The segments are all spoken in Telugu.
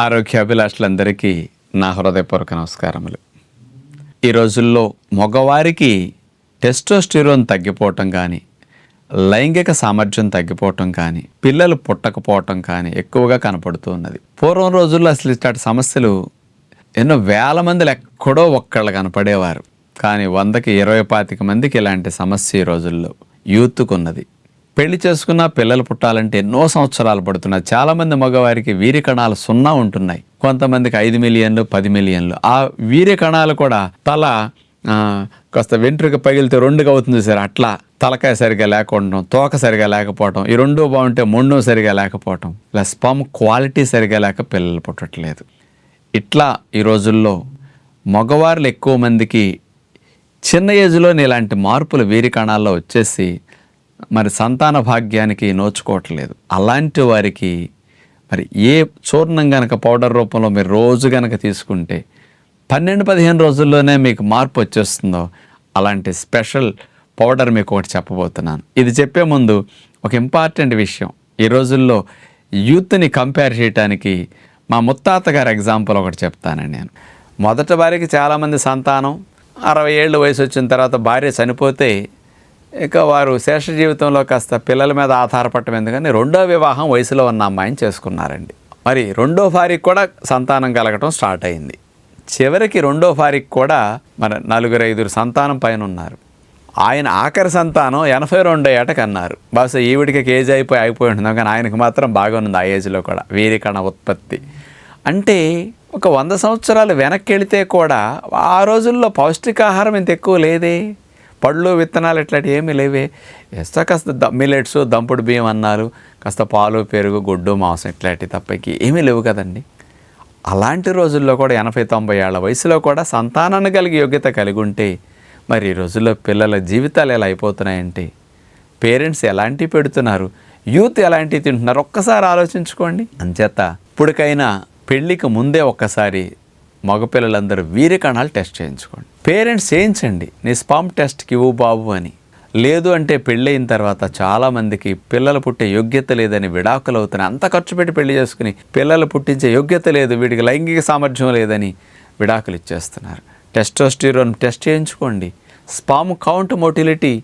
ఆరోగ్యాభిలాషులందరికీ నా హృదయపూర్వక నమస్కారములు. ఈ రోజుల్లో మగవారికి టెస్టోస్టిరోన్ తగ్గిపోవటం కానీ లైంగిక సామర్థ్యం తగ్గిపోవటం కానీ పిల్లలు పుట్టకపోవటం కానీ ఎక్కువగా కనపడుతూ ఉన్నది. పూర్వం రోజుల్లో అసలు ఇట్లాంటి సమస్యలు ఎన్నో వేల మందిలో ఎక్కడో ఒక్కళ్ళు కనపడేవారు. కానీ వందకి ఇరవై పాతిక మందికి ఇలాంటి సమస్య ఈ రోజుల్లో యూత్కు ఉన్నది. పెళ్ళి చేసుకున్న పిల్లలు పుట్టాలంటే ఎన్నో సంవత్సరాలు పడుతున్నాయి. చాలామంది మగవారికి వీరి కణాలు సున్నా ఉంటున్నాయి. కొంతమందికి ఐదు మిలియన్లు పది మిలియన్లు. ఆ వీర్య కణాలు కూడా తల కాస్త వెంట్రుక పగిలితే రెండుగా అవుతుంది సార్ అట్లా తలకాయ సరిగా లేకపోవడం తోక సరిగా లేకపోవటం ఈ రెండు బాగుంటే మొండు సరిగా లేకపోవటం ఇలా స్పమ్ క్వాలిటీ సరిగా లేక పిల్లలు పుట్టట్లేదు. ఇట్లా ఈ రోజుల్లో మగవారులు ఎక్కువ మందికి చిన్న ఏజ్లోనే ఇలాంటి మార్పులు వీరి కణాల్లో వచ్చేసి మరి సంతాన భాగ్యానికి నోచుకోవట్లేదు. అలాంటి వారికి మరి ఏ చూర్ణం గనక పౌడర్ రూపంలో మీరు రోజు గనక తీసుకుంటే పన్నెండు పదిహేను రోజుల్లోనే మీకు మార్పు వచ్చేస్తుందో అలాంటి స్పెషల్ పౌడర్ మీకు ఒకటి చెప్పబోతున్నాను. ఇది చెప్పే ముందు ఒక ఇంపార్టెంట్ విషయం. ఈ రోజుల్లో యూత్ని కంపేర్ చేయడానికి మా ముత్తాత గారి ఎగ్జాంపుల్ ఒకటి చెప్తానండి నేను. మొదటి వారికి చాలామంది సంతానం అరవై ఏళ్ళు వయసు వచ్చిన తర్వాత భార్య చనిపోతే ఇక వారు శేష జీవితంలో కాస్త పిల్లల మీద ఆధారపడటం ఎందుకని రెండో వివాహం వయసులో ఉన్న అమ్మాయిని చేసుకున్నారండి. మరి రెండో భార్యకి కూడా సంతానం కలగటం స్టార్ట్ అయింది. చివరికి రెండో భార్యకి కూడా మరి నలుగురు ఐదుగురు సంతానం పైన ఉన్నారు. ఆయన ఆఖరి సంతానం ఎనభై రెండో ఏటకు అన్నారు. బహుశా ఈవిడికి ఏజ్ అయిపోయి అయిపోయి ఉంటుంది. కానీ ఆయనకు మాత్రం బాగా ఉంది ఆ ఏజ్లో కూడా వీరి కణ ఉత్పత్తి. అంటే ఒక వంద సంవత్సరాలు వెనక్కి వెళితే కూడా ఆ రోజుల్లో పౌష్టికాహారం ఇంత ఎక్కువ లేదే? పళ్ళు విత్తనాలు ఇట్లాంటివి ఏమీ లేవే. ఎస్తా కాస్త ద మిల్లెట్స్ దంపుడు బియ్యం అన్నారు. కాస్త పాలు పెరుగు గుడ్డు మాంసం ఇట్లాంటివి తప్పకి ఏమీ లేవు కదండి. అలాంటి రోజుల్లో కూడా ఎనభై తొంభై ఏళ్ళ వయసులో కూడా సంతానాన్ని కలిగి యోగ్యత కలిగి ఉంటే మరి ఈ రోజుల్లో పిల్లల జీవితాలు ఎలా అయిపోతున్నాయంటే పేరెంట్స్ ఎలాంటివి పెడుతున్నారు యూత్ ఎలాంటివి తింటున్నారు ఒక్కసారి ఆలోచించుకోండి. అంచేత ఇప్పటికైనా పెళ్ళికి ముందే ఒక్కసారి మగపిల్లలందరూ వీరి కణాలు టెస్ట్ చేయించుకోండి. పేరెంట్స్ చేయించండి. నీ స్పామ్ టెస్ట్కి ఇవ్వు బాబు అని. లేదు అంటే పెళ్ళయిన తర్వాత చాలామందికి పిల్లలు పుట్టే యోగ్యత లేదని విడాకులు అవుతున్నాయి. అంత ఖర్చు పెట్టి పెళ్ళి చేసుకుని పిల్లలు పుట్టించే యోగ్యత లేదు. వీడికి లైంగిక సామర్థ్యం లేదని విడాకులు ఇచ్చేస్తున్నారు. టెస్టోస్టిరోన్ టెస్ట్ చేయించుకోండి. Sperm count motility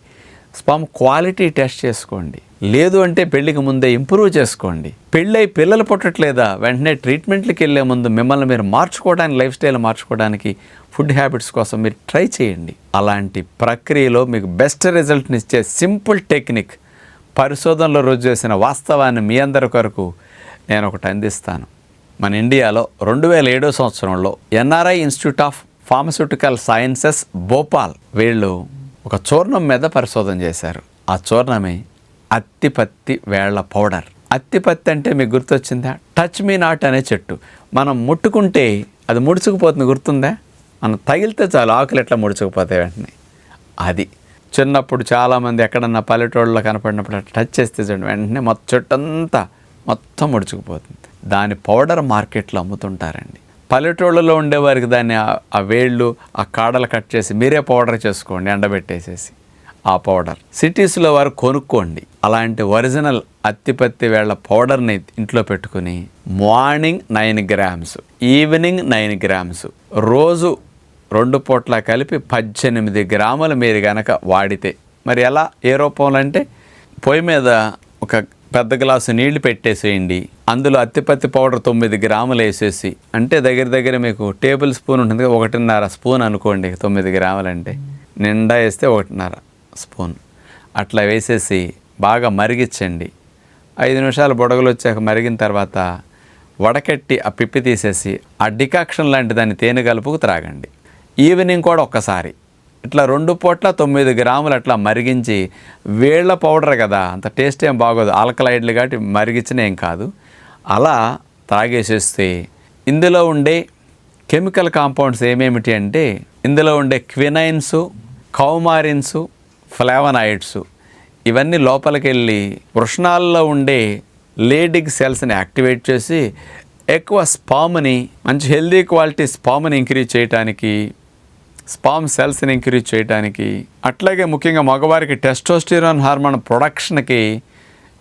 sperm quality test చేసుకోండి. లేదు అంటే పెళ్ళికి ముందే ఇంప్రూవ్ చేసుకోండి. పెళ్ళై పిల్లలు పుట్టట్లేదా? వెంటనే ట్రీట్మెంట్లకు వెళ్ళే ముందు మిమ్మల్ని మీరు మార్చుకోవడానికి లైఫ్ స్టైల్ మార్చుకోవడానికి ఫుడ్ హ్యాబిట్స్ కోసం మీరు ట్రై చేయండి. అలాంటి ప్రక్రియలో మీకు బెస్ట్ రిజల్ట్ని ఇచ్చే సింపుల్ టెక్నిక్ పరిశోధనలో రోజు చేసిన వాస్తవాన్ని మీ అందరి కొరకు నేను ఒకటి అందిస్తాను. మన ఇండియాలో రెండు వేల ఏడో సంవత్సరంలో NRI institute of pharmaceutical sciences Bhopal వీళ్ళు ఒక చూర్ణం మీద పరిశోధన చేశారు. ఆ చూర్ణమే అత్తిపత్తి వేళ్ళ పౌడర్. అత్తిపత్తి అంటే మీకు గుర్తొచ్చిందా? టచ్ మీ నాట్ అనే చెట్టు. మనం ముట్టుకుంటే అది ముడుచుకుపోతుంది గుర్తుందా? మనం తగిలితే చాలు ఆకులు ఎట్లా ముడుచుకుపోతాయి వెంటనే. అది. చిన్నప్పుడు చాలామంది ఎక్కడన్నా పల్లెటూళ్ళలో కనపడినప్పుడు టచ్ చేస్తే చూడండి వెంటనే మొత్తం చెట్టు అంతా మొత్తం ముడుచుకుపోతుంది. దాని పౌడర్ మార్కెట్లో అమ్ముతుంటారండి. పల్లెటూళ్ళలో ఉండేవారికి దాన్ని ఆ వేళ్ళు ఆ కాడలు కట్ చేసి మీరే పౌడర్ చేసుకోండి ఎండబెట్టేసేసి. ఆ పౌడర్. సిటీస్లో వారు కొనుక్కోండి. అలాంటి ఒరిజినల్ అత్తిపత్తి వేళ్ళ పౌడర్ని ఇంట్లో పెట్టుకుని morning nine grams evening nine grams రోజు రెండు పూట్ల కలిపి పద్దెనిమిది గ్రాములు మీరు గనక వాడితే మరి ఎలా? ఏ రూపంలో అంటే పొయ్యి మీద ఒక పెద్ద గ్లాసు నీళ్ళు పెట్టేసేయండి. అందులో అత్తిపత్తి పౌడర్ తొమ్మిది గ్రాములు వేసేసి అంటే దగ్గర దగ్గర మీకు టేబుల్ స్పూన్ ఉంటుంది ఒకటిన్నర స్పూన్ అనుకోండి తొమ్మిది గ్రాములు అంటే నిండా వేస్తే ఒకటిన్నర. స్పూన్. అట్లా వేసేసి బాగా మరిగించండి. ఐదు నిమిషాలు బుడగలు వచ్చాక మరిగిన తర్వాత వడకట్టి ఆ పిప్పి తీసేసి ఆ డికాక్షన్ లాంటి దాన్ని తేనె కలుపుకు త్రాగండి. ఈవినింగ్ కూడా ఒక్కసారి. ఇట్లా రెండు పూట్ల తొమ్మిది గ్రాములు అట్లా మరిగించి వేళ్ళ పౌడర్ కదా అంత టేస్ట్ ఏం బాగోదు. ఆల్కలైడ్లు కాబట్టి మరిగించిన ఏం కాదు. అలా త్రాగేసేస్తే ఇందులో ఉండే కెమికల్ కాంపౌండ్స్ ఏమేమిటి అంటే ఇందులో ఉండే క్వినైన్స్ కౌమారిన్స్ ఫ్లావనాయిడ్స్ ఇవన్నీ లోపలికి వెళ్ళి వృషణాల్లో ఉండే లేడిగ్ సెల్స్ని యాక్టివేట్ చేసి ఎక్కువ స్పామ్ని మంచి హెల్దీ క్వాలిటీ స్పామ్ని ఇంక్రీజ్ చేయడానికి స్పామ్ సెల్స్ని ఇంక్రీజ్ చేయడానికి అట్లాగే ముఖ్యంగా మగవారికి టెస్టోస్టిరాన్ హార్మోన్ ప్రొడక్షన్కి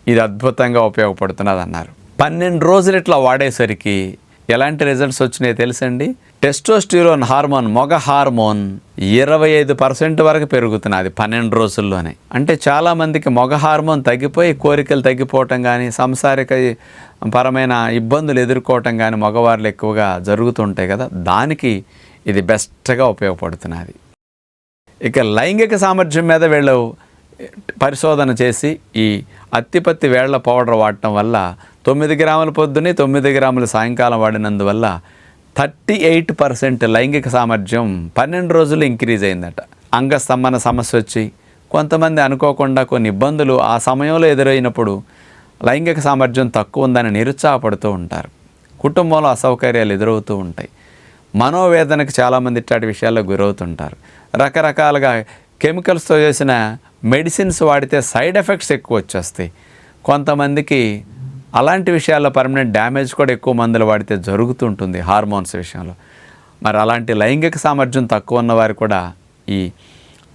ఇది అద్భుతంగా ఉపయోగపడుతున్నది అన్నారు పన్నెండు రోజులు ఇట్లా వాడేసరికి ఎలాంటి రిజల్ట్స్ వచ్చినాయో తెలుసండి? టెస్టోస్టిరోన్ హార్మోన్ మొగ హార్మోన్ ఇరవై ఐదు పర్సెంట్ వరకు పెరుగుతున్నది పన్నెండు రోజుల్లోనే. అంటే చాలామందికి మొగ హార్మోన్ తగ్గిపోయి కోరికలు తగ్గిపోవటం కానీ సంసారిక పరమైన ఇబ్బందులు ఎదుర్కోవటం కానీ మగవాళ్ళు ఎక్కువగా జరుగుతుంటాయి కదా దానికి ఇది బెస్ట్గా ఉపయోగపడుతున్నది. ఇక లైంగిక సామర్థ్యం మీద వీళ్ళు పరిశోధన చేసి ఈ అత్తిపత్తి వేళ్ళ పౌడర్ వాడటం వల్ల తొమ్మిది గ్రాముల పొద్దునే తొమ్మిది గ్రాముల సాయంకాలం వాడినందువల్ల థర్టీ ఎయిట్ పర్సెంట్ లైంగిక సామర్థ్యం పన్నెండు రోజులు ఇంక్రీజ్ అయిందట. అంగస్తంభన సమస్య వచ్చి కొంతమంది అనుకోకుండా కొన్ని ఇబ్బందులు ఆ సమయంలో ఎదురైనప్పుడు లైంగిక సామర్థ్యం తక్కువ ఉందని నిరుత్సాహపడుతూ ఉంటారు. కుటుంబంలో అసౌకర్యాలు ఎదురవుతూ ఉంటాయి. మనోవేదనకు చాలామంది ఇట్లాంటి విషయాల్లో గురవుతుంటారు. రకరకాలుగా కెమికల్స్తో చేసిన మెడిసిన్స్ వాడితే సైడ్ ఎఫెక్ట్స్ ఎక్కువ వచ్చేస్తాయి. కొంతమందికి అలాంటి విషయాల్లో పర్మనెంట్ డ్యామేజ్ కూడా ఎక్కువ మందులు వాడితే జరుగుతుంటుంది హార్మోన్స్ విషయంలో. మరి అలాంటి లైంగిక సామర్థ్యం తక్కువ ఉన్నవారు కూడా ఈ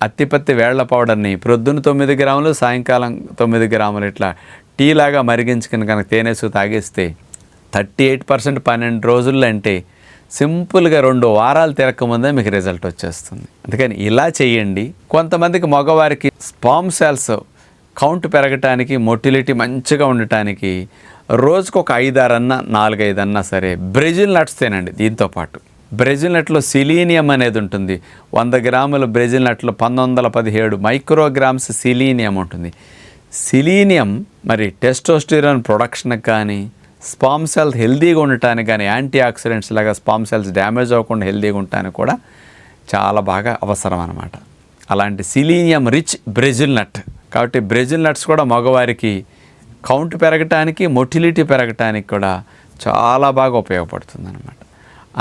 అత్తిపత్తి వేళ్ళ పౌడర్ని ప్రొద్దున తొమ్మిది గ్రాములు సాయంకాలం తొమ్మిది గ్రాములు ఇట్లా టీ లాగా మరిగించుకుని కనుక తేనెసు తాగేస్తే థర్టీ ఎయిట్ పర్సెంట్ పన్నెండు రోజుల్లో అంటే సింపుల్గా రెండు వారాలు తిరగకముందే మీకు రిజల్ట్ వచ్చేస్తుంది. అందుకని ఇలా చేయండి. కొంతమందికి మగవారికి స్పామ్ సెల్స్ కౌంట్ పెరగటానికి మొటిలిటీ మంచిగా ఉండటానికి రోజుకు ఒక ఐదారన్నా నాలుగైదన్నా సరే బ్రెజిల్ నట్స్ తినండి దీంతో పాటు. బ్రెజిల్ నట్లో సిలీనియం అనేది ఉంటుంది. వంద గ్రాముల బ్రెజిల్ నట్లో పంతొమ్మిది వందల పదిహేడు మైక్రోగ్రామ్స్ సిలీనియం ఉంటుంది. సిలీనియం మరి టెస్టోస్టిరాన్ ప్రొడక్షన్కి కానీ స్పామ్ సెల్స్ హెల్దీగా ఉండటానికి కానీ యాంటీ ఆక్సిడెంట్స్ లాగా స్పామ్ సెల్స్ డ్యామేజ్ అవ్వకుండా హెల్దీగా ఉండటానికి కూడా చాలా బాగా అవసరం అనమాట అలాంటి సిలీనియం రిచ్ బ్రెజిల్ నట్. కాబట్టి బ్రెజిల్ నట్స్ కూడా మగవారికి కౌంట్ పెరగటానికి మొటిలిటీ పెరగటానికి కూడా చాలా బాగా ఉపయోగపడుతుంది అనమాట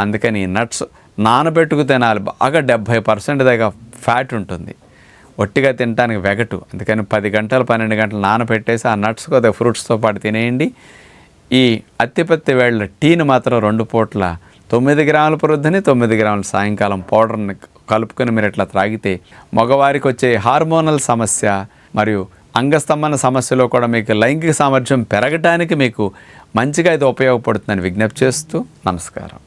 అందుకని ఈ నట్స్ నానబెట్టుకు తినాలి. బాగా డెబ్భై పర్సెంట్ దాకా ఫ్యాట్ ఉంటుంది. ఒట్టిగా తినడానికి వెగటు. అందుకని పది గంటలు పన్నెండు గంటలు నానబెట్టేసి ఆ నట్స్ కొద్దిగా ఫ్రూట్స్తో పాటు తినేయండి. ఈ అత్తిపత్తి వేళ్ళ టీని మాత్రం రెండు పూట్ల తొమ్మిది గ్రాముల ప్రొద్దుని తొమ్మిది గ్రాముల సాయంకాలం పౌడర్ని కలుపుకొని మీరు ఇట్లా త్రాగితే మగవారికి వచ్చే హార్మోనల్ సమస్య మరియు అంగస్తంభన సమస్యలో కూడా మీకు లైంగిక సామర్థ్యం పెరగటానికి మీకు మంచిగా ఇది ఉపయోగపడుతుందని విజ్ఞప్తి చేస్తూ నమస్కారం.